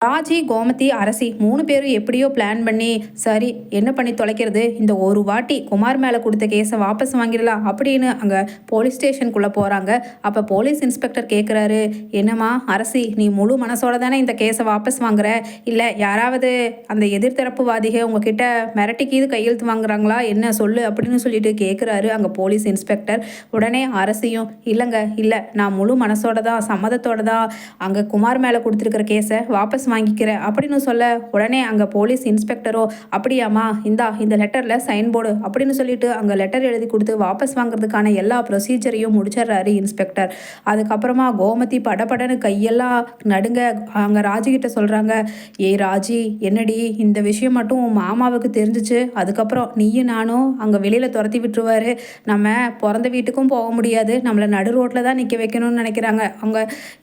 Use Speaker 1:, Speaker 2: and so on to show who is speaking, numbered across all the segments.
Speaker 1: ராஜி கோமதி அரசி மூணு பேரும் எப்படியோ பிளான் பண்ணி சரி என்ன பண்ணி தொலைக்கிறது? இந்த ஒரு வாட்டி குமார் மேலே கொடுத்த கேஸை வாபஸ் வாங்கிடலாம் அப்படின்னு அங்கே போலீஸ் ஸ்டேஷனுக்குள்ளே போகிறாங்க அப்போ போலீஸ் இன்ஸ்பெக்டர் கேட்குறாரு என்னம்மா அரசி நீ முழு மனசோட தானே இந்த கேஸை வாபஸ் வாங்குற? இல்லை யாராவது அந்த எதிர்த்தரப்புவாதிகை உங்ககிட்ட மிரட்டிக்கீது கையெழுத்து வாங்குறாங்களா? என்ன சொல்லு? அப்படின்னு சொல்லிட்டு கேட்குறாரு அங்கே போலீஸ் இன்ஸ்பெக்டர் உடனே அரசியும் இல்லைங்க இல்லை நான் முழு மனசோட தான் சம்மதத்தோட தான் அங்கே குமார் மேலே கொடுத்துருக்கிற கேஸை வாபஸ் வாங்கிக்கிறேன் அப்படின்னு சொல்ல உடனே அங்கே போலீஸ் இன்ஸ்பெக்டரோ அப்படியாம்மா இந்தா இந்த லெட்டரில் சைன் போடு அப்படின்னு சொல்லிட்டு அங்கே லெட்டர் எழுதி கொடுத்து வாபஸ் வாங்குறதுக்கான எல்லா ப்ரொசீஜரையும் முடிச்சிடுறாரு இன்ஸ்பெக்டர். அதுக்கப்புறமா கோமதி படபடன்னு கையெல்லாம் நடுங்க அங்கே ராஜிகிட்ட சொல்கிறாங்க ஏய் ராஜி என்னடி இந்த விஷயம் மட்டும் உன் மாமாவுக்கு தெரிஞ்சிச்சு அதுக்கப்புறம் நீயும் நானும் அங்கே வெளியில் துரத்தி விட்டுருவாரு. நம்ம பிறந்த வீட்டுக்கும் போக முடியாது நம்மளை நடு ரோட்டில் தான் நிற்க வைக்கணும்னு நினைக்கிறாங்க. அவங்க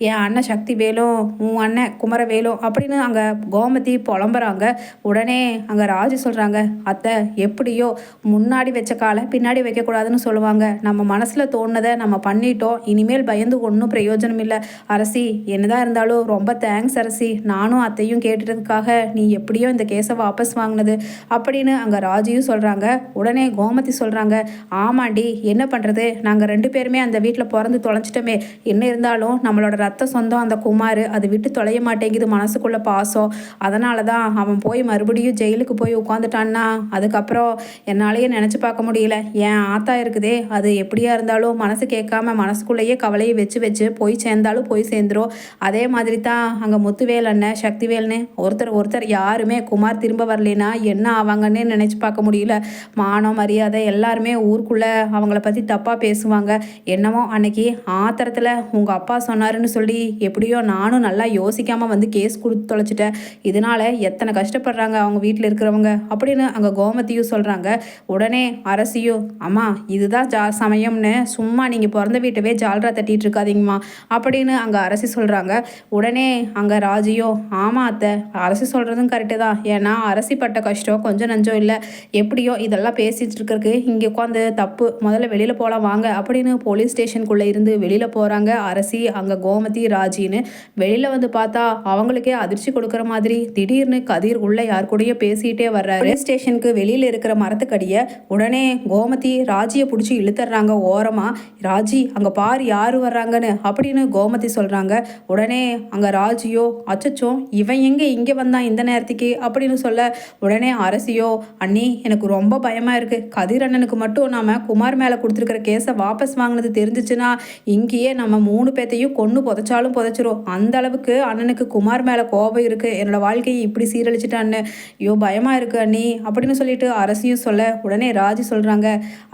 Speaker 1: என் அண்ணன் சக்தி வேலும் உன் அண்ணன் குமர வேலும் அப்படின்னு அங்கே கோமதி புலம்புறாங்க. உடனே அங்கே ராஜு சொல்கிறாங்க அத்தை எப்படியோ முன்னாடி வச்ச காலை பின்னாடி வைக்கக்கூடாதுன்னு சொல்லுவாங்க. நம்ம மனசில் தோணுனதை நம்ம பண்ணிட்டோம். இனிமேல் பயந்து ஒன்றும் பிரயோஜனம் இல்லை. அரசி என்னதான் இருந்தாலும் ரொம்ப தேங்க்ஸ் அரசி. நானும் அத்தையும் கேட்டுட்டதுக்காக நீ எப்படியோ இந்த கேஸை வாபஸ் வாங்கினது அப்படின்னு அங்கே ராஜியும் சொல்கிறாங்க உடனே கோமதி சொல்கிறாங்க ஆமாண்டி என்ன பண்ணுறது நாங்கள் ரெண்டு பேருமே அந்த வீட்டில் பிறந்து தொலைச்சிட்டோமே என்ன இருந்தாலும் நம்மளோட ரத்த சொந்தம் அந்த குமார் அது விட்டு தொலைய மாட்டேங்குது மனசு மனசுக்குள்ளே பாசம். அதனால தான் அவன் போய் மறுபடியும் ஜெயிலுக்கு போய் உட்காந்துட்டான்னா அதுக்கப்புறம் என்னாலேயே நினச்சி பார்க்க முடியல. என் ஆத்தா இருக்குதே அது எப்படியா இருந்தாலும் மனசு கேட்காம மனசுக்குள்ளேயே கவலையை வச்சு வச்சு போய் சேர்ந்தாலும் போய் சேர்ந்துரும். அதே மாதிரி தான் அங்கே முத்துவேல் அண்ணன் சக்திவேல்னு ஒருத்தர் ஒருத்தர் யாருமே குமார் திரும்ப வரலைன்னா என்ன ஆவாங்கன்னு நினச்சி பார்க்க முடியல. மானம் மரியாதை எல்லாருமே ஊருக்குள்ளே அவங்கள பற்றி தப்பாக பேசுவாங்க. என்னமோ அன்னைக்கு ஆத்திரத்தில் உங்கள் அப்பா சொன்னாருன்னு சொல்லி எப்படியோ நானும் நல்லா யோசிக்காமல் வந்து கேஸ் கொடுத்து தொலைச்சிட்டேன். இதனால எத்தனை கஷ்டப்படுறாங்க அவங்க வீட்டில் இருக்கிறவங்க? அப்படின்னு அங்கே கோமதியும் சொல்கிறாங்க உடனே அரசியும் அம்மா இதுதான் ஜா சமயம்னு சும்மா நீங்கள் பிறந்த வீட்டவே ஜால்ரா தட்டிட்டு இருக்காதீங்கம்மா அப்படின்னு அங்கே அரசி சொல்கிறாங்க உடனே அங்கே ராஜியோ ஆமாம் அத்தை அரசி சொல்கிறதும் கரெக்டு தான். ஏன்னா அரசி பட்ட கஷ்டம் கொஞ்சம் நஞ்சம் இல்லை. எப்படியோ இதெல்லாம் பேசிட்டு இருக்கிறதுக்கு இங்கே உட்காந்து தப்பு. முதல்ல வெளியில் போகலாம் வாங்க அப்படின்னு போலீஸ் ஸ்டேஷனுக்குள்ளே இருந்து வெளியில் போகிறாங்க அரசி அங்கே கோமதி ராஜின்னு. வெளியில் வந்து பார்த்தா அவங்களுக்கே அதிர்ச்சி கொடுக்குற மாதிரி. திடீர்னு கதிர் உள்ள யார் கூடயோ பேசிகிட்டே வர்றாரு. ஸ்டேஷனுக்கு வெளியில் இருக்கிற மரத்துக்கடியை உடனே கோமதி ராஜியை பிடிச்சி இழுத்துறாங்க ஓரமாக ராஜி அங்கே பார் யார் வர்றாங்கன்னு அப்படின்னு கோமதி சொல்கிறாங்க உடனே அங்கே ராஜியோ அச்சச்சோ இவன் எங்கே இங்கே வந்தான் இந்த நேரத்துக்கு அப்படின்னு சொல்ல உடனே அரசியோ அண்ணி எனக்கு ரொம்ப பயமாக இருக்குது கதிர் அண்ணனுக்கு மட்டும் நாம குமார் மேலே கொடுத்துருக்கிற கேஸை வாபஸ் வாங்கினது தெரிஞ்சிச்சுன்னா இங்கேயே நம்ம மூணு பேத்தையும் கொன்று புதைச்சாலும் புதைச்சிரும். அந்த அளவுக்கு அண்ணனுக்கு குமார் மேலே கோபம் இருக்குது என்னோட வாழ்க்கையை இப்படி சீரழிச்சிட்டான்னு ஐயோ பயமாக இருக்கு அண்ணி. அப்படின்னு சொல்லிட்டு அரசியும் சொல்ல உடனே ராஜி சொல்கிறாங்க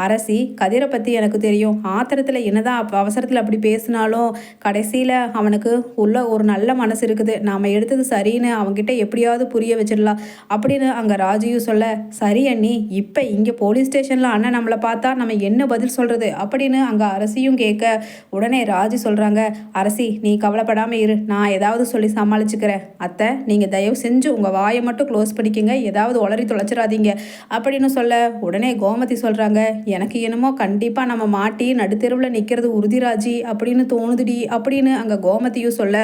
Speaker 1: அரசி கதிரை பற்றி எனக்கு தெரியும். ஆத்திரத்தில் என்னதான் அவசரத்தில் அப்படி பேசினாலும் கடைசியில் அவனுக்கு உள்ள ஒரு நல்ல மனசு இருக்குது. நாம் எடுத்தது சரின்னு அவங்ககிட்ட எப்படியாவது புரிய வச்சிடலாம். அப்படின்னு அங்கே ராஜியும் சொல்ல சரி அண்ணி இப்போ இங்கே போலீஸ் ஸ்டேஷனில் அண்ணன் நம்மளை பார்த்தா நம்ம என்ன பதில் சொல்கிறது அப்படின்னு அங்கே அரசியும் கேட்க உடனே ராஜி சொல்கிறாங்க அரசி நீ கவலைப்படாமல் இரு. நான் ஏதாவது சொல்லி சமாளிச்சுக்கிறேன். அத்தை நீங்கள் தயவு செஞ்சு உங்கள் வாயை மட்டும் க்ளோஸ் பண்ணிக்கங்க. ஏதாவது உளறி தொலைச்சிடாதீங்க. அப்படின்னு சொல்ல உடனே கோமதி சொல்கிறாங்க எனக்கு என்னமோ கண்டிப்பாக நம்ம மாட்டி நடுத்தெருவில் நிற்கிறது உறுதிராஜி அப்படின்னு தோணுதுடி அப்படின்னு அங்கே கோமதியும் சொல்ல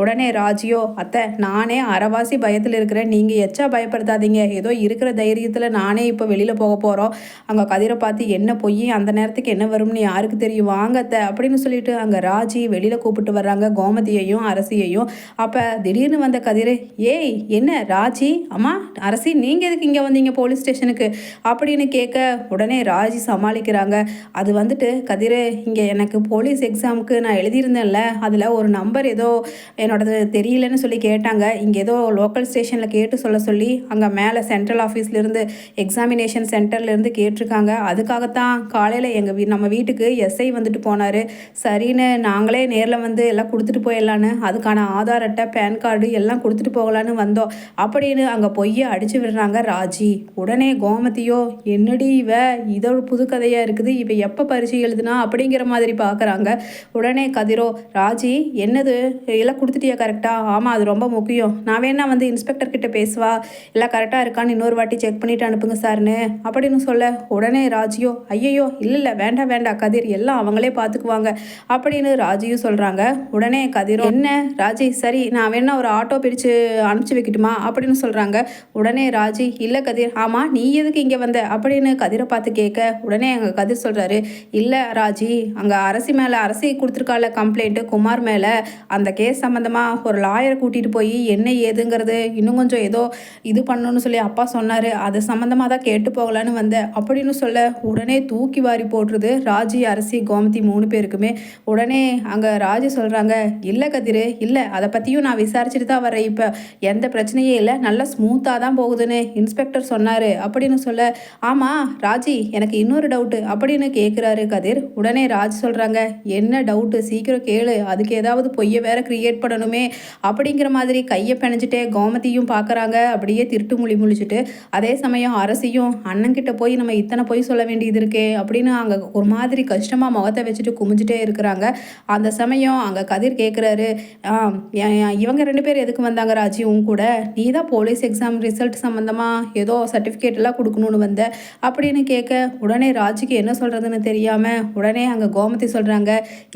Speaker 1: உடனே ராஜியோ அத்தை நானே அறவாசி பயத்தில் இருக்கிறேன். நீங்கள் எச்சா பயப்படுத்தாதீங்க. ஏதோ இருக்கிற தைரியத்தில் நானே இப்போ வெளியில் போக போகிறோம் அங்கே கதிரை பார்த்து என்ன பொய் அந்த நேரத்துக்கு என்ன வரும்னு யாருக்கு தெரியும்? வாங்க அத்தை அப்படின்னு சொல்லிட்டு அங்கே ராஜி வெளியில் கூப்பிட்டு வர்றாங்க கோமதியையும் அரசியையும். அப்போ திடீர்னு வந்து கதிர் ஏய் என்ன ராஜி? அம்மா அரசி நீங்கள் எதுக்கு இங்கே வந்தீங்க போலீஸ் ஸ்டேஷனுக்கு? அப்படின்னு கேட்க உடனே ராஜி சமாளிக்கிறாங்க. அது வந்துட்டு கதிர் இங்கே எனக்கு போலீஸ் எக்ஸாமுக்கு நான் எழுதியிருந்தேன்ல அதில் ஒரு நம்பர் ஏதோ என்னோடது தெரியலன்னு சொல்லி கேட்டாங்க. இங்கே ஏதோ லோக்கல் ஸ்டேஷனில் கேட்டு சொல்ல சொல்லி அங்கே மேலே சென்ட்ரல் ஆஃபீஸ்லேருந்து எக்ஸாமினேஷன் சென்டர்லேருந்து கேட்டிருக்காங்க. அதுக்காகத்தான் காலையில் எங்கள் வீ நம்ம வீட்டுக்கு எஸ்ஐ வந்துட்டு போனார். சரின்னு நாங்களே நேரில் வந்து எல்லாம் கொடுத்துட்டு போயிடலான்னு அதுக்கான ஆதார் அட்டை பேன் கார்டு எல்லாம் கொடுத்துட்டு போகலான்னு வந்தோம். அப்படின்னு அங்கே பொய்யை அடிச்சு விடுறாங்க ராஜி. உடனே கோமதியோ என்னடி இவ? இதோ ஒரு புது கதையாக இருக்குது. இவ எப்போ பரிசு எழுதுனா? அப்படிங்கிற மாதிரி பார்க்குறாங்க உடனே கதிரோ ராஜி என்னது? எல்லாம் கொடுத்துட்டியா கரெக்டாக ஆமாம் அது ரொம்ப முக்கியம். நான் வேணா வந்து இன்ஸ்பெக்டர் கிட்ட பேசுவா. எல்லாம் கரெக்டாக இருக்கான்னு இன்னொரு வாட்டி செக் பண்ணிட்டு அனுப்புங்க சார்னு. அப்படின்னு சொல்ல உடனே ராஜியோ ஐயையோ இல்லை இல்லை வேண்டாம் வேண்டாம் கதிர். எல்லாம் அவங்களே பார்த்துக்குவாங்க அப்படின்னு ராஜியும் சொல்கிறாங்க உடனே கதிரோ என்ன? ராஜி சரி நான் வேணா ஒரு ஆட்டோ ஆட்டோ பிடிச்சு அனுப்பிச்சி வைக்கட்டுமா? அப்படின்னு சொல்கிறாங்க உடனே ராஜி இல்லை கதிர். ஆமாம் நீ எதுக்கு இங்கே வந்த? அப்படின்னு கதிரை பார்த்து கேட்க உடனே அங்கே கதிர் சொல்கிறாரு இல்லை ராஜி அங்கே அரசி மேலே அரசி கொடுத்துருக்கால கம்ப்ளைண்ட்டு குமார் மேலே. அந்த கேஸ் சம்மந்தமாக ஒரு லாயரை கூட்டிகிட்டு போய் என்ன ஏதுங்கிறது இன்னும் கொஞ்சம் ஏதோ இது பண்ணணும்னு சொல்லி அப்பா சொன்னார். அது சம்மந்தமாக தான் கேட்டு போகலான்னு வந்தேன் அப்படின்னு சொல்ல உடனே தூக்கி வாரி போட்டுருது ராஜி அரசி கோமதி மூணு பேருக்குமே. உடனே அங்கே ராஜி சொல்கிறாங்க இல்லை கதிர் இல்லை. அதை பற்றியும் நான் விசாரிச்சுட்டு தான் வரேன் இப்போ எந்த பிரச்சனையும் இல்லை. நல்லா ஸ்மூத்தாக தான் போகுதுன்னு இன்ஸ்பெக்டர் சொன்னார். அப்படின்னு சொல்ல ஆமாம் ராஜி எனக்கு இன்னொரு டவுட்டு அப்படின்னு கேட்குறாரு கதிர். உடனே ராஜ் சொல்கிறாங்க என்ன டவுட்டு சீக்கிரம் கேளு. அதுக்கு ஏதாவது பொய்யை வேற கிரியேட் பண்ணணுமே. அப்படிங்கிற மாதிரி கையை பிணைஞ்சிட்டே கோமதியும் பார்க்குறாங்க அப்படியே திருட்டு முழி முழிச்சிட்டு அதே சமயம் அரசியும் அண்ணன்கிட்ட போய் நம்ம இத்தனை பொய் சொல்ல வேண்டியது இருக்கே. அப்படின்னு அங்கே ஒரு மாதிரி கஷ்டமாக முகத்தை வச்சுட்டு குமிஞ்சிட்டே இருக்கிறாங்க. அந்த சமயம் அங்கே கதிர் கேட்குறாரு இவங்க ரெண்டு பேர் எதுக்கு வந்தாங்க ராஜி? உன் கூட? நீ தான் போலீஸ் எக்ஸாம் ரிசல்ட் சம்மந்தமாக ஏதோ சர்டிஃபிகேட் எல்லாம் கொடுக்கணும்னு வந்த. அப்படின்னு கேட்க உடனே ராஜிக்கு என்ன சொல்கிறதுன்னு தெரியாமல் உடனே அங்கே கோமதி சொல்கிறாங்க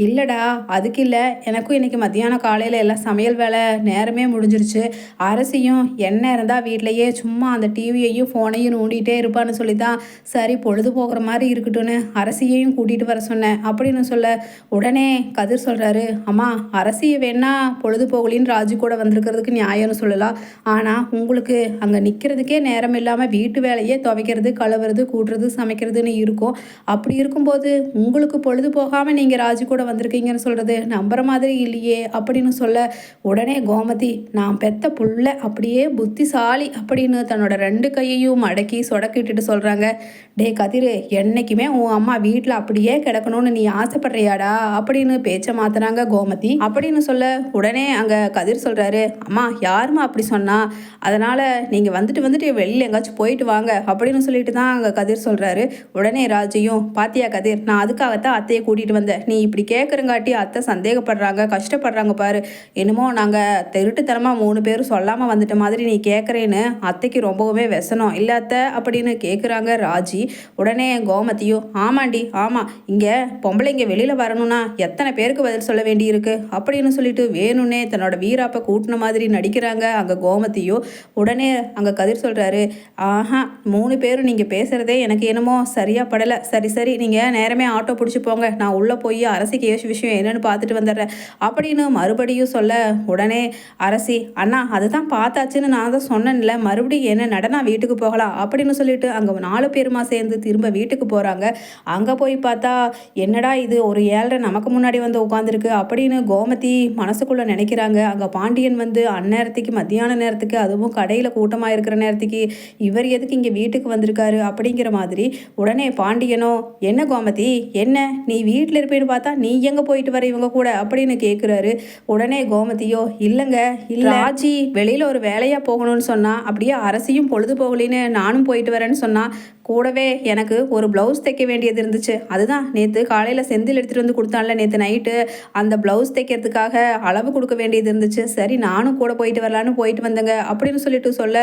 Speaker 1: இல்லைடா அதுக்கு இல்லை. எனக்கும் இன்றைக்கி மத்தியானம் காலையில் எல்லாம் சமையல் வேலை நேரமே முடிஞ்சிருச்சு. அரசியும் என்ன இருந்தால் வீட்லேயே சும்மா அந்த டிவியையும் ஃபோனையும் நோண்டிகிட்டே இருப்பான்னு சொல்லி தான் சரி பொழுது போகிற மாதிரி இருக்கட்டும்னு அரசியையும் கூட்டிகிட்டு வர சொன்னேன் அப்படின்னு சொல்ல உடனே கதிர் சொல்கிறாரு அம்மா அரசியை வேணா பொழுது போகலின்னு ராஜு கூட இருக்கிறதுக்கு நியாயம்னு சொல்லலாம். ஆனால் உங்களுக்கு அங்கே நிற்கிறதுக்கே நேரம் இல்லாமல் வீட்டு வேலையே துவைக்கிறது கழுவுறது கூட்டுறது சமைக்கிறதுன்னு இருக்கும். அப்படி இருக்கும்போது உங்களுக்கு பொழுது போகாமல் நீங்கள் ராஜு கூட வந்திருக்கீங்கன்னு சொல்கிறது நம்புகிற மாதிரி இல்லையே அப்படின்னு சொல்ல உடனே கோமதி நான் பெத்த புள்ள அப்படியே புத்திசாலி அப்படின்னு தன்னோட ரெண்டு கையையும் மடக்கி சொடக்கிட்டுட்டு சொல்கிறாங்க டே கதிர் என்னைக்குமே உன் அம்மா வீட்டில் அப்படியே கிடக்கணும்னு நீ ஆசைப்படுறியாடா? அப்படின்னு பேச்சை மாத்துறாங்க கோமதி. அப்படின்னு சொல்ல உடனே அங்கே கதிர் சொல்கிறாரு அம்மா யாருமா அப்படி சொன்னா? அதனால் நீங்கள் வந்துட்டு வந்துட்டு வெளியில் எங்காச்சும் போயிட்டு வாங்க அப்படின்னு சொல்லிட்டு தான் அங்கே கதிர் சொல்கிறாரு உடனே ராஜையும் பாத்தியா கதிர் நான் அதுக்காகத்தான் அத்தையை கூட்டிகிட்டு வந்தேன். நீ இப்படி கேட்குறங்காட்டி அத்தை சந்தேகப்படுறாங்க கஷ்டப்படுறாங்க பாரு. என்னமோ நாங்கள் திருட்டுத்தனமாக மூணு பேரும் சொல்லாமல் வந்துட்ட மாதிரி நீ கேட்குறேன்னு அத்தைக்கு ரொம்பவுமே வெசனம். இல்லை அத்தை அப்படின்னு கேட்குறாங்க ராஜி. உடனே கோமதியும் ஆமாண்டி ஆமாம் இங்கே பொம்பளைங்க வெளியில் வரணும்னா எத்தனை பேருக்கு பதில் சொல்ல வேண்டியிருக்கு? அப்படின்னு சொல்லிட்டு வேணும்னே தன்னோட வீராப்பை கூட்டின மாதிரி நடிக்கிறாங்க. அங்கே கோமதியும் உடனே அங்கே கதிர் சொல்கிறாரு ஆஹா மூணு பேரும் நீங்கள் பேசுகிறதே எனக்கு என்னமோ சரியாக படலை. சரி சரி நீங்கள் நேரமே ஆட்டோ பிடிச்சி போங்க. நான் உள்ளே போய் அரசிக்கு ஏசு விஷயம் என்னென்னு பார்த்துட்டு வந்துடுறேன். அப்படின்னு மறுபடியும் சொல்ல உடனே அரசி அண்ணா அதுதான் பார்த்தாச்சுன்னு நான் தான் சொன்னேன்ல. மறுபடியும் என்ன நடனா வீட்டுக்கு போகலாம்? அப்படின்னு சொல்லிட்டு அங்கே நாலு பேருமா சேர்ந்து திரும்ப வீட்டுக்கு போகிறாங்க அங்கே போய் பார்த்தா என்னடா இது? ஒரு ஏழரை நமக்கு முன்னாடி வந்து உட்காந்துருக்கு அப்படின்னு கோமதி மனசுக்குள்ளே நினைக்கிறாங்க. அங்கே பாண்டியன் வந்து வந்து அந்நேரத்துக்கு மத்தியான நேரத்துக்கு அதுவும் கடையில் கூட்டமாக இருக்கிற நேரத்துக்கு இவர் எதுக்கு இங்கே வீட்டுக்கு வந்திருக்காரு அப்படிங்கிற மாதிரி உடனே பாண்டியனோ என்ன கோமதி என்ன? நீ வீட்டில் இருப்பேன்னு பார்த்தா நீ எங்கே போயிட்டு வர இவங்க கூட? அப்படின்னு கேட்குறாரு உடனே கோமதியோ இல்லைங்க இல்லை. ஆச்சி வெளியில் ஒரு வேலையாக போகணும்னு சொன்னால் அப்படியே அரசியும் பொழுது போகலின்னு நானும் போயிட்டு வரேன்னு சொன்னால் கூடவே எனக்கு ஒரு ப்ளவுஸ் தைக்க வேண்டியது இருந்துச்சு. அதுதான் நேற்று காலையில் செந்தில் எடுத்துகிட்டு வந்து கொடுத்தான்ல நேற்று நைட்டு அந்த ப்ளவுஸ் தைக்கிறதுக்காக அளவு கொடுக்க வேண்டியது இருந்துச்சு. சரி நானும் கூட போயிட்டு வரலான்னு போயிட்டு வந்தேங்க. அப்படின்னு சொல்லிட்டு சொல்ல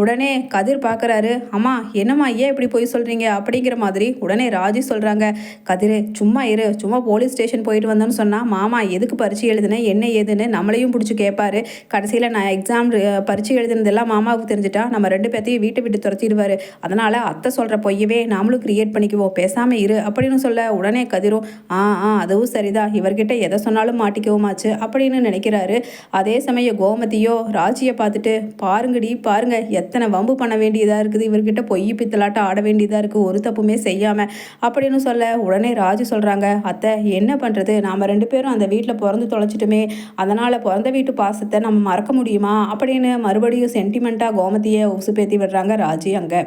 Speaker 1: உடனே கதிர் பார்க்குறாரு அம்மா என்னம்மா ஏன் இப்படி போய் சொல்கிறீங்க அப்படிங்கிற மாதிரி உடனே ராஜி சொல்கிறாங்க கதிர் சும்மா இரு. சும்மா போலீஸ் ஸ்டேஷன் போயிட்டு வந்தோன்னு சொன்னால் மாமா எதுக்கு பரிச்சு எழுதுனேன் என்ன ஏதுன்னு நம்மளையும் பிடிச்சி கேட்பாரு கடைசியில் நான் எக்ஸாம் பரிச்சு எழுதுனதெல்லாம் மாமாவுக்கு தெரிஞ்சுட்டா நம்ம ரெண்டு பேர்த்தையும் வீட்டை விட்டு துரத்திடுவார். அதனால் அத்தை சொல்கிற பொய்யவே நாமளும் கிரியேட் பண்ணிக்குவோம். பேசாமல் இரு அப்படின்னு சொல்ல உடனே கதிரும் ஆ ஆ அதுவும் சரிதான். இவர்கிட்ட எதை சொன்னாலும் மாட்டிக்கவுமாச்சு அப்படின்னு நினைக்கிறாரு. அதே சமயம் கோமதியோ ராஜியை பார்த்துட்டு பாருங்கடி பாருங்க. எத்தனை வம்பு பண்ண வேண்டியதாக இருக்குது. இவர்கிட்ட பொய் பித்தலாட்டம் ஆட வேண்டியதாக இருக்குது ஒரு தப்புமே செய்யாமல் அப்படின்னு சொல்ல உடனே ராஜு சொல்கிறாங்க அத்தை என்ன பண்ணுறது நாம் ரெண்டு பேரும் அந்த வீட்டில் பிறந்து தொலைச்சிட்டுமே. அதனால் பிறந்த வீட்டு பாசத்தை நம்ம மறக்க முடியுமா? அப்படின்னு மறுபடியும் சென்டிமெண்ட்டாக கோமதியை உசுப்பேத்தி விடுறாங்க ராஜி அங்கே.